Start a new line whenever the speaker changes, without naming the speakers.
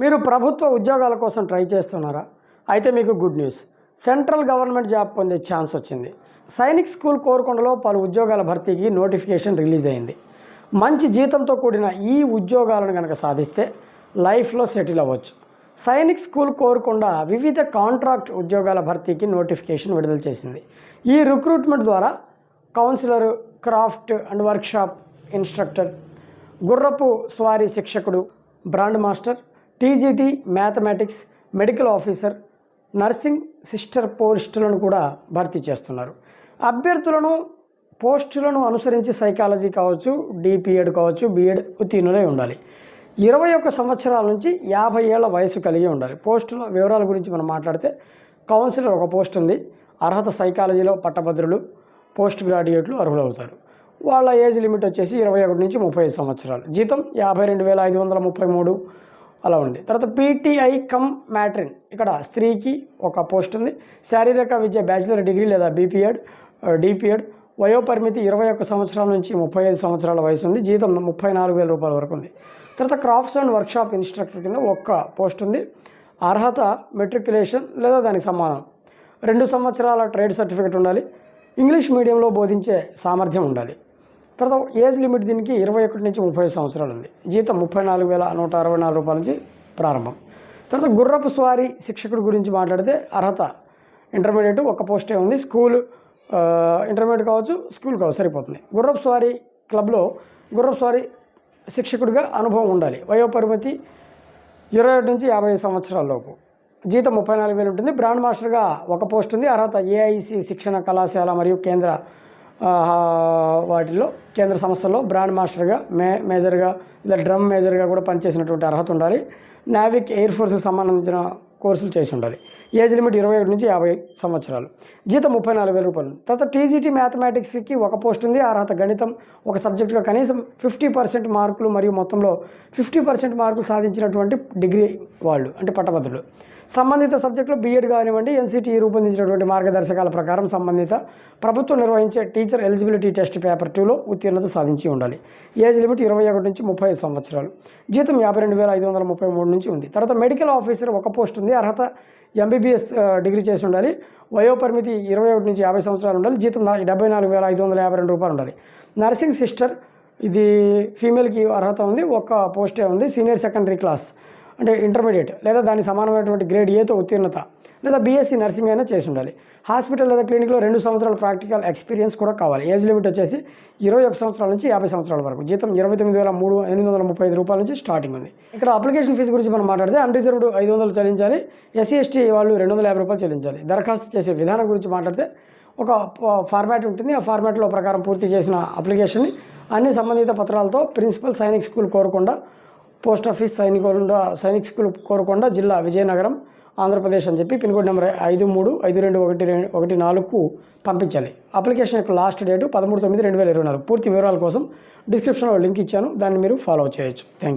మీరు ప్రభుత్వ ఉద్యోగాల కోసం ట్రై చేస్తున్నారా? అయితే మీకు good news central government job పొందే ఛాన్స్ వచ్చింది. సైనిక్ స్కూల్ కోరుకొండలో పలు ఉద్యోగాల భర్తీకి నోటిఫికేషన్ రిలీజ్ అయింది. మంచి జీతంతో కూడిన ఈ ఉద్యోగాలను కనుక సాధిస్తే లైఫ్లో సెటిల్ అవ్వచ్చు. సైనిక్ స్కూల్ కోరకుండా వివిధ కాంట్రాక్ట్ ఉద్యోగాల భర్తీకి నోటిఫికేషన్ విడుదల చేసింది. ఈ రిక్రూట్మెంట్ ద్వారా counsellor craft and workshop instructor గుర్రపు స్వారీ శిక్షకుడు brand master TGT mathematics medical officer nursing sister పోస్టులను కూడా భర్తీ చేస్తున్నారు. అభ్యర్థులను పోస్టులను అనుసరించి సైకాలజీ కావచ్చు డిపిఎడ్ కావచ్చు బిఎడ్ ఉత్తీర్ణులై ఉండాలి. ఇరవై ఒక్క సంవత్సరాల నుంచి యాభై ఏళ్ళ వయసు కలిగి ఉండాలి. పోస్టుల వివరాల గురించి మనం మాట్లాడితే కౌన్సిలర్ ఒక పోస్ట్ ఉంది. అర్హత సైకాలజీలో పట్టభద్రులు పోస్ట్ గ్రాడ్యుయేట్లు అర్హులవుతారు. వాళ్ళ ఏజ్ లిమిట్ వచ్చేసి ఇరవై ఒకటి నుంచి ముప్పై ఐదు సంవత్సరాలు. జీతం యాభై రెండు వేల ఐదు వందల ముప్పై మూడు అలా ఉంది. తర్వాత పీటీఐ కమ్ మ్యాట్రిన్. ఇక్కడ స్త్రీకి ఒక పోస్ట్ ఉంది. శారీరక విద్య బ్యాచిలర్ డిగ్రీ లేదా బీపీఎడ్ డిపిఎడ్. వయోపరిమితి ఇరవై ఒక్క సంవత్సరాల నుంచి ముప్పై ఐదు సంవత్సరాల వయసు ఉంది. జీతం ముప్పై నాలుగు వేల రూపాయల వరకు ఉంది. తర్వాత క్రాఫ్ట్స్ అండ్ వర్క్షాప్ ఇన్స్ట్రక్టర్ కింద ఒక్క పోస్ట్ ఉంది. అర్హత మెట్రికులేషన్ లేదా దానికి సమానం. రెండు సంవత్సరాల ట్రేడ్ సర్టిఫికేట్ ఉండాలి. ఇంగ్లీష్ మీడియంలో బోధించే సామర్థ్యం ఉండాలి. తర్వాత ఏజ్ లిమిట్ దీనికి ఇరవై ఒకటి నుంచి ముప్పై సంవత్సరాలు ఉంది. జీతం ముప్పై నాలుగు వేల నూట అరవై నాలుగు రూపాయల నుంచి ప్రారంభం. తర్వాత గుర్రపు స్వారీ శిక్షకుడి గురించి మాట్లాడితే అర్హత ఇంటర్మీడియట్ ఒక పోస్టే ఉంది. స్కూల్ ఇంటర్మీడియట్ కావచ్చు స్కూల్ కావచ్చు సరిపోతుంది. గుర్రపు స్వారీ క్లబ్లో గుర్రపు స్వారీ శిక్షకుడిగా అనుభవం ఉండాలి. వయోపరిమితి ఇరవై ఒకటి నుంచి యాభై సంవత్సరాల లోపు. జీతం ముప్పై నాలుగు వేలు ఉంటుంది. బ్రాండ్ మాస్టర్గా ఒక పోస్ట్ ఉంది. అర్హత ఏఐసి శిక్షణ కళాశాల మరియు కేంద్ర వాటిలో కేంద్ర సంస్థలో బ్రాండ్ మాస్టర్గా మే మేజర్గా లేదా డ్రమ్ మేజర్గా కూడా పనిచేసినటువంటి అర్హత ఉండాలి. నావిక్ ఎయిర్ ఫోర్స్కి సంబంధించిన కోర్సులు చేసి ఉండాలి. ఏజ్ లిమిట్ ఇరవై ఒకటి నుంచి యాభై సంవత్సరాలు. జీతం ముప్పై నాలుగు వేల రూపాయలు. తర్వాత టీజీటీ మ్యాథమెటిక్స్కి ఒక పోస్ట్ ఉంది. అర్హత గణితం ఒక సబ్జెక్టుగా కనీసం ఫిఫ్టీ పర్సెంట్ మార్కులు మరియు మొత్తంలో ఫిఫ్టీ పర్సెంట్ మార్కులు సాధించినటువంటి డిగ్రీ వాళ్ళు అంటే పట్టభద్రులు. సంబంధిత సబ్జెక్టులో బీఎడ్ కానివ్వండి ఎన్సిటిఈ రూపొందించినటువంటి మార్గదర్శకాల ప్రకారం సంబంధిత ప్రభుత్వం నిర్వహించే టీచర్ ఎలిజిబిలిటీ టెస్ట్ పేపర్ టూలో ఉత్తీర్ణత సాధించి ఉండాలి. ఏజ్ లిమిట్ ఇరవై ఒకటి నుంచి ముప్పై ఐదు సంవత్సరాలు. జీతం యాభై రెండు వేల ఐదు వందల ముప్పై మూడు నుంచి ఉంది. తర్వాత మెడికల్ ఆఫీసర్ ఒక పోస్ట్ ఉంది. అర్హత ఎంబీబీఎస్ డిగ్రీ చేసి ఉండాలి. వయోపరిమితి ఇరవై ఒకటి నుంచి యాభై సంవత్సరాలు ఉండాలి. జీతం డెబ్బై నాలుగు వేల ఐదు వందల యాభై రెండు రూపాయలు ఉండాలి. నర్సింగ్ సిస్టర్ ఇది ఫీమేల్కి అర్హత ఉంది. ఒక్క పోస్టే ఉంది. Senior secondary class. అంటే ఇంటర్మీడియట్ లేదా దానికి సమానమైనటువంటి గ్రేడ్ ఏతో ఉత్తీర్ణత లేదా బీఎస్సీ నర్సింగ్ అయినా చేసి ఉండాలి. హాస్పిటల్ లేదా క్లినిక్లో రెండు సంవత్సరాల ప్రాక్టికల్ ఎక్స్పీరియన్స్ కూడా కావాలి. ఏజ్ లిమిట్ వచ్చేసి ఇరవై ఒక సంవత్సరాల నుంచి యాభై సంవత్సరాల వరకు. జీతం ఇరవై తొమ్మిది వేల మూడు ఎనిమిది వందల ముప్పై ఐదు రూపాయల నుంచి స్టార్టింగ్ ఉంది. ఇక్కడ అప్లికేషన్ ఫీజు గురించి మనం మాట్లాడితే అన్రిజర్వ్డ్ ఐదు వందలు చెల్లించాలి. ఎస్సీ ఎస్టీ వాళ్ళు రెండు వందల యాభై రూపాయలు చెల్లించాలి. దరఖాస్తు చేసే విధానం గురించి మాట్లాడితే ఒక ఫార్మాట్ ఉంటుంది. ఆ ఫార్మాట్లో ప్రకారం పూర్తి చేసిన అప్లికేషన్ని అన్ని సంబంధిత పత్రాలతో principal Sainik school కోరకుండా post office సైనికోండ సైనిక్ స్కూల్ కోరకొండ జిల్లా విజయనగరం ఆంధ్రప్రదేశ్ అని చెప్పి పిన్ కోడ్ నెంబర్ ఐదు మూడు ఐదు రెండు ఒకటి రెండు ఒకటి నాలుగుకు పంపించాలి. అప్లికేషన్ యొక్క లాస్ట్ డేటు పదమూడు తొమ్మిది రెండు వేల ఇరవై నాలుగు. పూర్తి వివరాల కోసం డిస్క్రిప్షన్లో లింక్ ఇచ్చాను. దాన్ని మీరు ఫాలో చేయొచ్చు. Thank you